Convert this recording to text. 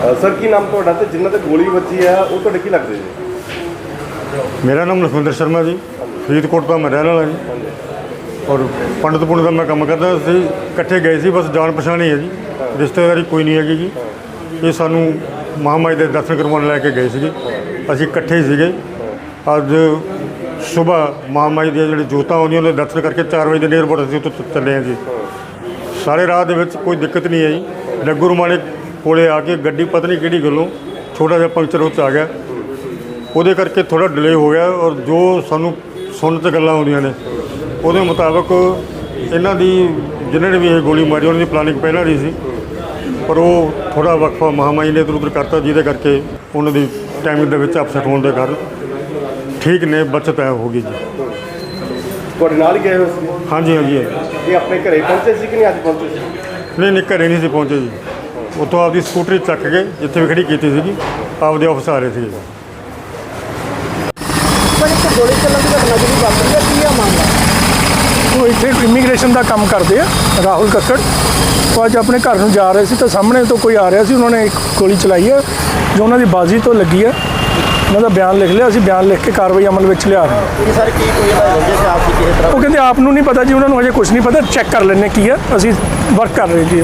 Sir, ਕੀ ਨਾਮ ਤੁਹਾਡਾ ਤੇ ਜਿਨ੍ਹਾਂ ਤੇ ਗੋਲੀ ਵੱਜੀ ਆ, ਉਹ ਤੁਹਾਡੇ ਕੀ ਲੱਗਦੇ ਜੀ? ਮੇਰਾ ਨਾਮ ਲਖਵਿੰਦਰ ਸ਼ਰਮਾ ਜੀ, ਫਰੀਦਕੋਟ ਦਾ ਮੈਂ ਰਹਿਣ ਵਾਲਾ ਜੀ। ਔਰ ਪੰਡਤਪੁਰ ਦਾ ਮੈਂ ਕੰਮ ਕਰਦਾ ਸੀ, ਇਕੱਠੇ ਗਏ ਸੀ, ਬਸ ਜਾਣ ਪਛਾਣ ਹੀ ਹੈ ਜੀ। ਰਿਸ਼ਤੇਦਾਰੀ ਕੋਈ ਨਹੀਂ ਹੈਗੀ ਜੀ। ਇਹ ਸਾਨੂੰ ਮਹਾਮਾਈ ਦੇ ਦਰਸ਼ਨ ਕਰਵਾਉਣ ਲੈ ਕੇ ਗਏ ਸੀਗੇ। ਅਸੀਂ ਇਕੱਠੇ ਹੀ ਸੀਗੇ। ਅੱਜ ਸਵੇਰ ਮਹਾਮਾਈ ਦੀਆਂ ਜਿਹੜੇ ਜੋਤਾਂ ਆਉਂਦੀਆਂ, ਉਹਦੇ ਦਰਸ਼ਨ ਕਰਕੇ 4 ਵਜੇ ਦੇ ਏਅਰਪੋਰਟ ਅਸੀਂ ਉੱਥੋਂ ਚੱਲੇ ਹਾਂ ਜੀ। ਸਾਰੇ ਰਾਹ ਦੇ ਵਿੱਚ ਕੋਈ ਦਿੱਕਤ ਨਹੀਂ ਆਈ ਡੱਗੂ ਰਮਾਣੇ ਕੋਲੇ ਆ ਕੇ ਗੱਡੀ ਪਤਾ ਨਹੀਂ ਕਿਹੜੀ ਗੱਲੋਂ ਛੋਟਾ ਜਿਹਾ ਪੰਕਚਰ ਉੱਚ ਆ ਗਿਆ। ਉਹਦੇ ਕਰਕੇ ਥੋੜਾ ਡਿਲੇ ਹੋ ਗਿਆ ਔਰ ਜੋ ਸਾਨੂੰ ਸੁਣਨ ਤੇ ਗੱਲਾਂ ਆਉਂਦੀਆਂ ਨੇ ਉਹਦੇ ਮੁਤਾਬਕ ਇਹਨਾਂ ਦੀ ਜਿਨ੍ਹਾਂ ਨੇ ਵੀ ਇਹ ਗੋਲੀ ਮਾਰੀ ਉਹਨਾਂ ਦੀ ਪਲਾਨਿੰਗ ਪਹਿਲਾਂ ਦੀ ਸੀ। ਪਰ ਉਹ ਥੋੜਾ ਵਕਫਾ ਮਹਾਮਾਈ ਨੇ ਉੱਧਰ ਕਰਤਾ ਜਿਹਦੇ ਕਰਕੇ ਉਹਨਾਂ ਦੀ ਟਾਈਮਿੰਗ ਦੇ ਵਿੱਚ ਅਪਸੈਟ ਹੋਣ ਦੇ ਕਾਰਨ ਠੀਕ ਨੇ ਬਚਤ ਹੈ ਹੋ ਗਈ ਜੀ। ਤੁਹਾਡੇ ਨਾਲ ਹੀ ਗਏ ਸੀ? ਹਾਂਜੀ ਹਾਂਜੀ। ਇਹ ਆਪਣੇ ਘਰੇ ਪਹੁੰਚੇ ਸੀ ਕਿ ਨਹੀਂ ਅੱਜ ਪਹੁੰਚੇ ਸੀ? ਨਹੀਂ ਨਹੀਂ ਘਰੇ ਨਹੀਂ ਸੀ ਪਹੁੰਚੇ ਜੀ। ਉੱਥੋਂ ਆਪਦੀ ਸਕੂਟਰੀ ਚੱਕ ਕੇ ਜਿੱਥੇ ਵੀ ਖੜੀ ਕੀਤੀ ਸੀਗੀ ਆਪਦੇ ਆਫਿਸ ਆ ਰਹੇ ਸੀਗੇ ਉਹ ਇੱਥੇ ਇਮੀਗ੍ਰੇਸ਼ਨ ਦਾ ਕੰਮ ਕਰਦੇ ਆ ਰਾਹੁਲ ਕੱਕੜ। ਉਹ ਅੱਜ ਆਪਣੇ ਘਰ ਨੂੰ ਜਾ ਰਹੇ ਸੀ ਤਾਂ ਸਾਹਮਣੇ ਤੋਂ ਕੋਈ ਆ ਰਿਹਾ ਸੀ ਉਹਨਾਂ ਨੇ ਇੱਕ ਗੋਲੀ ਚਲਾਈ ਹੈ ਜੋ ਉਹਨਾਂ ਦੀ ਬਾਜ਼ੀ ਤੋਂ ਲੱਗੀ ਹੈ ਉਹਨਾਂ ਦਾ ਬਿਆਨ ਲਿਖ ਲਿਆ ਅਸੀਂ ਬਿਆਨ ਲਿਖ ਕੇ ਕਾਰਵਾਈ ਅਮਲ ਵਿੱਚ ਲਿਆ ਰਹੇ ਹਾਂ। ਇਹ ਸਰ ਕੀ ਕੋਈ ਇਹਦਾ ਰੰਜਿਸ਼ ਆਪਸੀ ਕਿਸੇ ਤਰ੍ਹਾਂ? ਉਹ ਕਹਿੰਦੇ ਆਪ ਨੂੰ ਨਹੀਂ ਪਤਾ ਜੀ ਉਹਨਾਂ ਨੂੰ ਹਜੇ ਕੁਝ ਨਹੀਂ ਪਤਾ ਚੈੱਕ ਕਰ ਲੈਣੇ ਕੀ ਹੈ ਅਸੀਂ ਵਰਕ ਕਰ ਰਹੇ ਜੀ।